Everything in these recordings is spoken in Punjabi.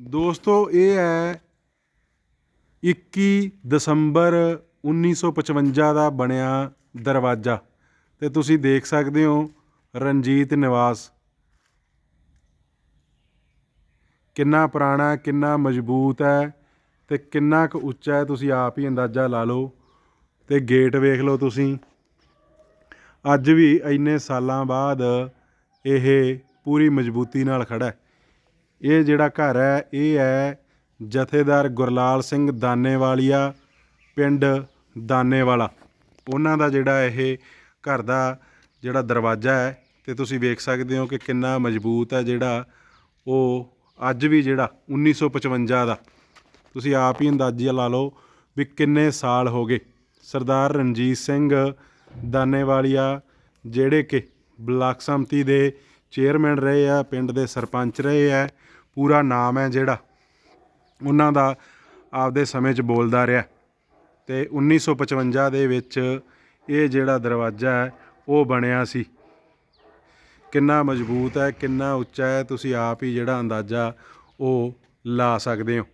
ਦੋਸਤੋ, ਇਹ ਹੈ 21 ਦਸੰਬਰ 1955 ਦਾ ਬਣਿਆ ਦਰਵਾਜ਼ਾ ਤੇ ਤੁਸੀਂ ਦੇਖ ਸਕਦੇ ਹੋ ਰਣਜੀਤ ਨਿਵਾਸ। ਕਿੰਨਾ ਪੁਰਾਣਾ ਕਿੰਨਾ ਮਜ਼ਬੂਤ ਹੈ ਤੇ ਕਿੰਨਾ ਕੁ ਉੱਚਾ ਹੈ, ਤੁਸੀਂ ਆਪ ਹੀ ਅੰਦਾਜ਼ਾ ਲਾ ਲਓ ਤੇ ਗੇਟ ਵੇਖ ਲਓ ਤੁਸੀਂ। ਅੱਜ ਵੀ ਇੰਨੇ ਸਾਲਾਂ ਬਾਅਦ ਇਹ ਪੂਰੀ ਮਜ਼ਬੂਤੀ ਨਾਲ ਖੜਾ ਹੈ। ਇਹ ਜਿਹੜਾ ਘਰ ਹੈ, ਇਹ ਹੈ ਜਥੇਦਾਰ ਗੁਰਲਾਲ ਸਿੰਘ ਦਾਨੇਵਾਲੀਆ, ਪਿੰਡ ਦਾਨੇਵਾਲਾ। ਉਹਨਾਂ ਦਾ ਜਿਹੜਾ ਇਹ ਘਰ ਦਾ ਜਿਹੜਾ ਦਰਵਾਜ਼ਾ ਹੈ, ਤੇ ਤੁਸੀਂ ਵੇਖ ਸਕਦੇ ਹੋ ਕਿ ਕਿੰਨਾ ਮਜ਼ਬੂਤ ਹੈ ਜਿਹੜਾ ਉਹ ਅੱਜ ਵੀ ਜਿਹੜਾ 1955 ਦਾ। ਤੁਸੀਂ ਆਪ ਹੀ ਅੰਦਾਜ਼ਾ ਲਾ ਲਓ ਵੀ ਕਿੰਨੇ ਸਾਲ ਹੋ ਗਏ। ਸਰਦਾਰ ਰਣਜੀਤ ਸਿੰਘ ਦਾਨੇਵਾਲੀਆ, ਜਿਹੜੇ ਕਿ ਬਲਾਕ ਸੰਮਤੀ ਦੇ ਚੇਅਰਮੈਨ ਰਹੇ ਆ, ਪਿੰਡ ਦੇ ਸਰਪੰਚ ਰਹੇ ਆ, ਪੂਰਾ ਨਾਮ ਹੈ ਜਿਹੜਾ। ਉਹਨਾਂ ਦਾ ਆਪਦੇ ਸਮੇਂ 'ਚ ਬੋਲਦਾ ਰਿਹਾ। ਤੇ 1955 ਦੇ ਵਿੱਚ ਇਹ ਜਿਹੜਾ ਦਰਵਾਜ਼ਾ ਹੈ, ਉਹ ਬਣਿਆ ਸੀ। ਕਿੰਨਾ ਮਜ਼ਬੂਤ ਹੈ, ਕਿੰਨਾ ਉੱਚਾ ਹੈ, ਤੁਸੀਂ ਆਪ ਹੀ ਜਿਹੜਾ ਅੰਦਾਜ਼ਾ ਉਹ ਲਾ ਸਕਦੇ ਹੋ।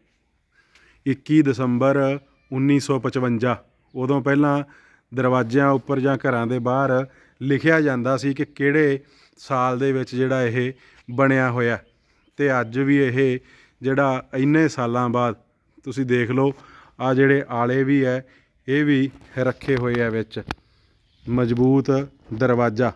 21 ਦਸੰਬਰ 1955 ਉਦੋਂ ਪਹਿਲਾਂ ਦਰਵਾਜ਼ਿਆਂ ਉੱਪਰ ਜਾਂ ਘਰਾਂ ਦੇ ਬਾਹਰ ਲਿਖਿਆ ਜਾਂਦਾ ਸੀ ਕਿ ਕਿਹੜੇ ਸਾਲ ਦੇ ਵਿੱਚ ਜਿਹੜਾ ਇਹ ਬਣਿਆ ਹੋਇਆ। ਤੇ ਅੱਜ ਵੀ ਇਹ ਜਿਹੜਾ ਇੰਨੇ ਸਾਲਾਂ ਬਾਅਦ ਤੁਸੀਂ ਦੇਖ ਲਓ, ਆ ਜਿਹੜੇ ਆਲੇ ਵੀ ਹੈ, ਇਹ ਵੀ ਰੱਖੇ ਹੋਏ ਆ ਵਿੱਚ। ਮਜ਼ਬੂਤ ਦਰਵਾਜ਼ਾ।